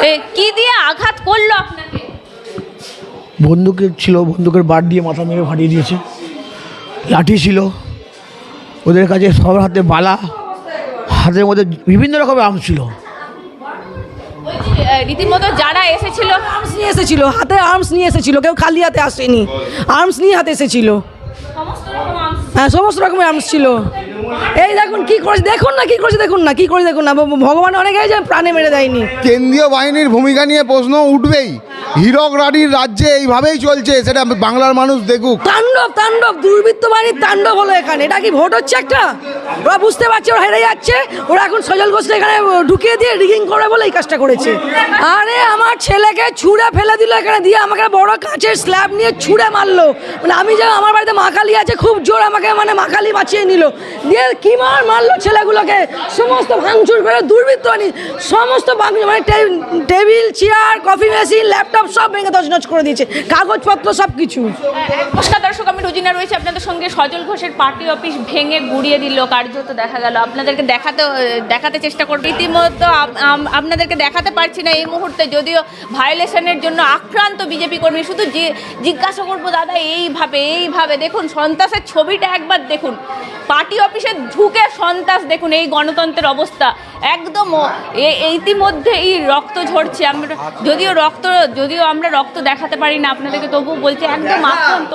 এ, কি দিয়ে আঘাত করল আপনাকে? বন্দুকের ছিল বন্দুকের বার দিয়ে মাথা মেরে ফাটিয়ে দিয়েছে। লাঠি ছিল। ওদের কাছে সবার হাতে বালা হাতের মধ্যে বিভিন্ন রকমের আর্ম ছিল। রীতিমতো যারা এসেছিল? আর্মস নিয়ে এসেছিল হাতে আর্মস নিয়ে এসেছিল কেউ খালি হাতে আসেনি। আর্মস নিয়ে হাতে এসেছিল। হ্যাঁ সমস্ত রকমের আমস ছিল। এই দেখুন কি করেছে দেখুন না কি করেছে দেখুন না কি করে দেখুন না ভগবান অনেক যে প্রাণে মেরে দেয়নি। কেন্দ্রীয় বাহিনীর ভূমিকা নিয়ে প্রশ্ন উঠবেই। হিরক রানীর রাজ্যে এইভাবেই চলছে সেটা বাংলার মানুষ দেখুক। তাণ্ডব তাণ্ডব দুর্বৃত্ত বাহিনীর তাণ্ডব হলো এখানে। এটা কি ভোট হচ্ছে একটা? ওরা বুঝতে পারছে, ওরা হেরে যাচ্ছে। ওরা এখন সজল ঘোষকে এখানে ঢুকিয়ে দিয়ে রিগিং করে বলে এই কাজটা করেছে। আরে, আমার ছেলেকে ছুঁড়ে ফেলে দিল এখানে, দিয়ে আমাকে বড় কাঁচের স্ল্যাব নিয়ে ছুঁড়ে মারলো। মানে আমি যে আমার বাড়িতে মাখালি আছে, খুব জোর আমাকে মানে মাখালি বাঁচিয়ে নিল। দিয়ে কি মার মারলো ছেলেগুলোকে? সমস্ত ভাঙচুর করে, দুর্বৃত্ত আনি, সমস্ত ভাঙচুর মানে table, chair coffee machine laptop সব ভেঙে তছনছ করে দিয়েছে, কাগজপত্র সব কিছু। নমস্কার দর্শক, আমি রোজিনা রয়েছে। আপনাদের সঙ্গে সজল ঘোষের পার্টি অফিস ভেঙে গুড়িয়ে দিল কার্যত দেখা গেল। আপনাদেরকে দেখাতে দেখাতে চেষ্টা করব। রীতিমতো আম- আপনাদেরকে দেখাতে পারছি না এই মুহূর্তে যদিও ভায়োলেশনের জন্য আক্রান্ত বিজেপি কর্মী। শুধু যে জিজ্ঞাসা করব দাদা এইভাবে এইভাবে দেখুন সন্ত্রাসের ছবিটা একবার দেখুন। পার্টি অফিসে ঢুকে সন্ত্রাস দেখুন এই গণতন্ত্রের অবস্থা। একদম ইতিমধ্যে এই রক্ত ঝরছে। আমরা যদিও রক্ত যদিও আমরা রক্ত দেখাতে পারি না আপনাদেরকে তবুও বলছি একদম আক্রান্ত।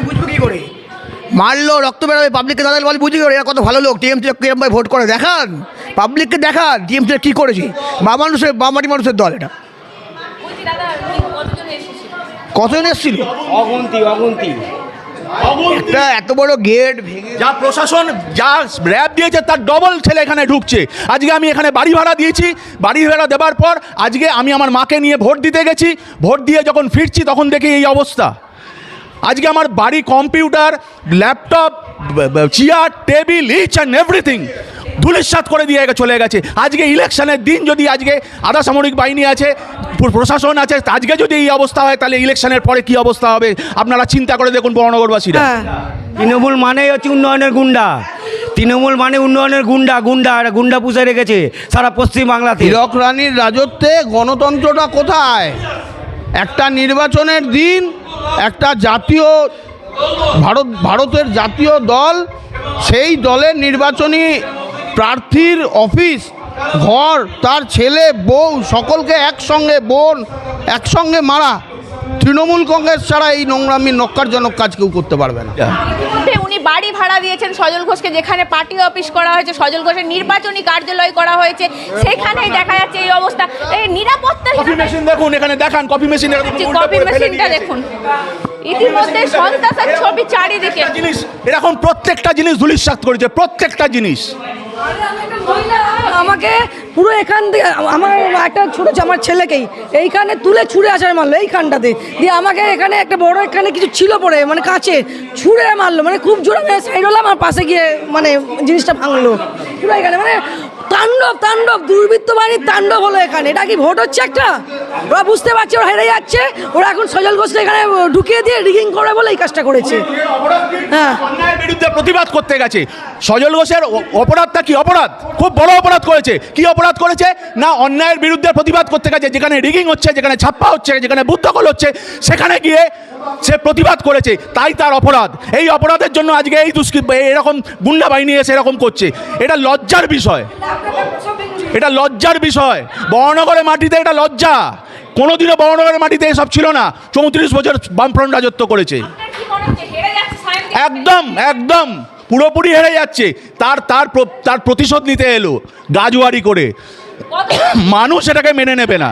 বুঝব কি করে? মারলো রক্ত বেরোবে পাবলিককে তাদের বলে বুঝি করে এরা কত ভালো লোক টিএমসি কিরম ভাই ভোট করে দেখান পাবলিককে দেখান টিএমসি কী করেছি মা মানুষের বামাটি মানুষের দল এটা। কতজন এসেছিল কতজন এসেছিল? অগুন্তি অগুন্তি। একটা এত বড় গেট ভেঙে যা প্রশাসন যা র্যাব দিয়েছে তার ডবল ছেলে এখানে ঢুকছে। আজকে আমি এখানে বাড়ি ভাড়া দিয়েছি বাড়ি ভাড়া দেওয়ার পর আজকে আমি আমার মাকে নিয়ে ভোট দিতে গেছি ভোট দিয়ে যখন ফিরছি তখন দেখি এই অবস্থা। আজকে আমার বাড়ি computer laptop chair table each and everything ধুলিস্বাত করে দিয়ে চলে গেছে। আজকে ইলেকশনের দিন যদি আজকে আধা সামরিক বাহিনী আছে প্রশাসন আছে আজকে যদি এই অবস্থা হয় তাহলে ইলেকশনের পরে কি অবস্থা হবে? আপনারা চিন্তা করে দেখুন বর্ণনগরবাসীরা হ্যাঁ। তৃণমূল মানেই হচ্ছে উন্নয়নের গুন্ডা। তৃণমূল মানে উন্নয়নের গুন্ডা গুন্ডা আর গুন্ডা পুষে রেখেছে সারা পশ্চিম বাংলাতে হীরক রানীর রাজত্বে গণতন্ত্রটা কোথায়? একটা নির্বাচনের দিন একটা জাতীয় ভারত, ভারতের জাতীয় দল, সেই দলের নির্বাচনী প্রার্থীর অফিস, ঘর, তার ছেলে, বউ, সকলকে একসঙ্গে বোন, একসঙ্গে মারা। তৃণমূল কংগ্রেস ছাড়া এই নোংরামি নক্কারজনক কাজ কেউ করতে পারবে না। উনি বাড়ি ভাড়া দিয়েছেন সজল ঘোষকে যেখানে পার্টি অফিস করা হয়েছে সজল ঘোষের নির্বাচনী কার্যালয় করা হয়েছে সেখানেই দেখা যাচ্ছে এই অবস্থা। এই নিরাপত্তা কফি মেশিন দেখুন এখানে দেখান কফি মেশিন কপি মেশিনটা দেখুন। ইতিমধ্যে সন্ত্রাসের ছবি চারিদিকে। জিনিস এরকম প্রত্যেকটা জিনিস ধুলিস্বাত করেছে প্রত্যেকটা জিনিস। আমাকে পুরো এখান থেকে আমার একটা ছোটো আমার ছেলেকেই, এইখানে তুলে ছুঁড়ে আসার মারলো এইখানটাতে দিয়ে আমাকে এখানে একটা বড়, এখানে কিছু ছিল পরে মানে কাছে ছুঁড়ে মারলো মানে খুব জোরে সাইড হলাম আমার পাশে গিয়ে মানে জিনিসটা ভাঙলো। পুরো এখানে মানে তাণ্ডব তাণ্ডব, দুর্বৃত্ত বাহিনীর তাণ্ডব হলো এখানে। এটা কি ভোট হচ্ছে একটা? ওরা বুঝতে পারছে, ওরা হেরে যাচ্ছে। ওরা এখন সজল ঘোষকে এখানে ঢুকিয়ে দিয়ে রিগিং করে বলে এই কাজটা করেছে। হ্যাঁ। বিরুদ্ধে প্রতিবাদ করতে গেছে। সজল ঘোষের অপরাধটা কি অপরাধ? খুব বড় অপরাধ করেছে। কি অপরাধ করেছে? না অন্যায়ের বিরুদ্ধে প্রতিবাদ করতে গেছে। যেখানে রিগিং হচ্ছে, যেখানে ছাপ্পা হচ্ছে, যেখানে বুদ্ধকল হচ্ছে, সেখানে গিয়ে সে প্রতিবাদ করেছে। তাই তার অপরাধ। এই অপরাধের জন্য আজকে এই দুষ্কৃ এরকম গুন্ডা বাহিনী এসে এরকম করছে। এটা লজ্জার বিষয়। এটা লজ্জার বিষয়। বর্ণনগরের মাটিতে এটা লজ্জা। কোনোদিনও বর্ণনগরের মাটিতে এসব ছিল না। চৌত্রিশ বছর বামফ্রন্ট রাজত্ব করেছে। একদম একদম। পুরোপুরি হেরে যাচ্ছে। তার তার তার প্রতিশোধ নিতে এলো গাজুয়ারি করে। মানুষ এটাকে মেনে নেবে না।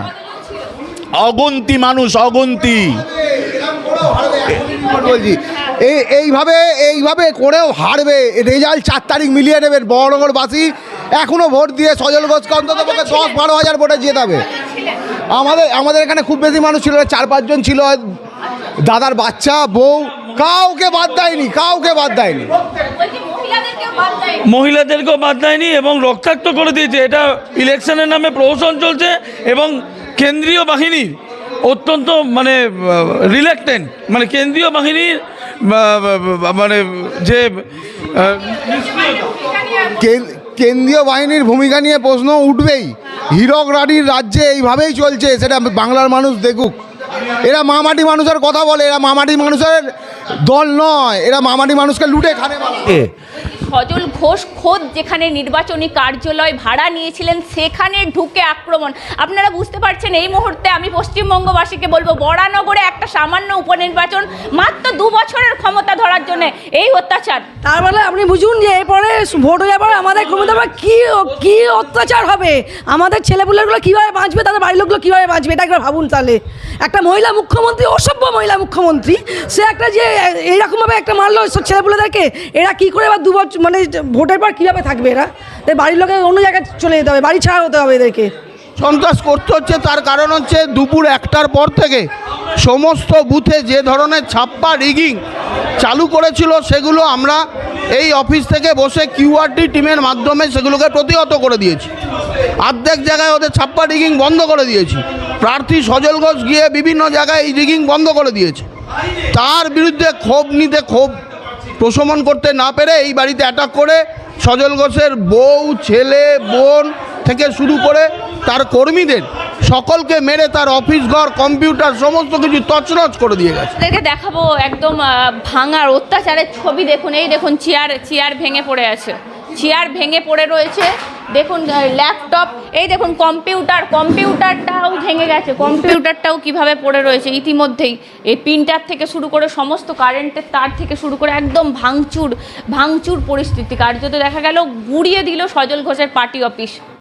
অগন্তি মানুষ, অগন্তি। এই, এইভাবে এইভাবে করেও হারবে। রেজাল্ট চার তারিখ মিলিয়ে নেবেন বড়নগরবাসী। এখনও ভোট দিয়ে সজল ঘোষকে অন্তত পক্ষে দশ বারো হাজার ভোটে জেতাবে আমাদের আমাদের এখানে খুব বেশি মানুষ ছিল চার পাঁচজন ছিল দাদার বাচ্চা বউ কাউকে বাদ দেয়নি কাউকে বাদ দেয়নি। মহিলাদেরকেও বাদ দেয়নি। এবং রক্তাক্ত করে দিয়েছে। এটা ইলেকশনের নামে প্রহসন চলছে এবং কেন্দ্রীয় বাহিনীর অত্যন্ত মানে রিলেক্টেন্ট। মানে কেন্দ্রীয় বাহিনীর মানে যে কেন্দ্রীয় বাহিনীর ভূমিকা নিয়ে প্রশ্ন উঠবেই। হিরক রাডির রাজ্যে এইভাবেই চলছে, সেটা বাংলার মানুষ দেখুক। এরা মামাটি মানুষের কথা বলে, এরা মামাটি মানুষের দল নয়, এরা মামাটি মানুষকে লুটে খানে সজল ঘোষ খোদ যেখানে নির্বাচনী কার্যালয় ভাড়া নিয়েছিলেন, সেখানে ঢুকে আক্রমণ। আপনারা বুঝতে পারছেন, এই মুহূর্তে আমি পশ্চিমবঙ্গবাসীকে বলব, বরানগরে একটা সামান্য উপনির্বাচন মাত্র দু বছরের ক্ষমতা ধরার জন্য। এই অত্যাচার। তার মানে আপনি বুঝুন যে এরপরে ভোট হয়ে যাবার আমাদের ক্ষমতা আবার কি কি অত্যাচার হবে? আমাদের ছেলেপুলেগুলো কীভাবে বাঁচবে, তাদের বাড়ির লোকগুলো কীভাবে বাঁচবে, এটা একবার ভাবুন তাহলে। একটা মহিলা মুখ্যমন্ত্রী, অসভ্য মহিলা মুখ্যমন্ত্রী, সে একটা যে এইরকমভাবে একটা মারলো ছেলেপুলেদেরকে, এরা কী করে এবার দু বছর মানে ভোটের পর কীভাবে থাকবে এরা? তাই বাড়ির লোকে অন্য জায়গায় চলে যেতে হবে, বাড়ি ছাড়া হতে হবে এদেরকে। সন্ত্রাস করতে হচ্ছে, তার কারণ হচ্ছে দুপুর একটার পর থেকে সমস্ত বুথে যে ধরনের ছাপ্পা রিগিং চালু করেছিল, সেগুলো আমরা এই অফিস থেকে বসে কিউআরটি টিমের মাধ্যমে সেগুলোকে প্রতিহত করে দিয়েছি। অর্ধেক জায়গায় ওদের ছাপ্পা রিগিং বন্ধ করে দিয়েছি। প্রার্থী সজল ঘোষ গিয়ে বিভিন্ন জায়গায় এই রিগিং বন্ধ করে দিয়েছে। তার বিরুদ্ধে ক্ষোভ নিতে ক্ষোভ প্রশমন করতে না পেরে এই বাড়িতে অ্যাটাক করে সজল ঘোষের বউ, ছেলে, বোন থেকে শুরু করে তার কর্মীদের সকলকে মেরে তার অফিস ঘর কম্পিউটার সমস্ত কিছু তছনছ করে দিয়ে গেছে। দেখে দেখাবো একদম ভাঙার অত্যাচারের ছবি দেখুন, এই দেখুন চেয়ার চেয়ার ভেঙে পড়ে আছে। চেয়ার ভেঙে পড়ে রয়েছে। দেখুন ল্যাপটপ এই দেখুন কম্পিউটার কম্পিউটারটাও ভেঙে গেছে। কম্পিউটারটাও কীভাবে পড়ে রয়েছে? ইতিমধ্যেই এই প্রিন্টার থেকে শুরু করে সমস্ত কারেন্টের তার থেকে শুরু করে একদম ভাঙচুর ভাঙচুর পরিস্থিতি। কার্যত দেখা গেল, গুড়িয়ে দিল সজল ঘোষের পার্টি অফিস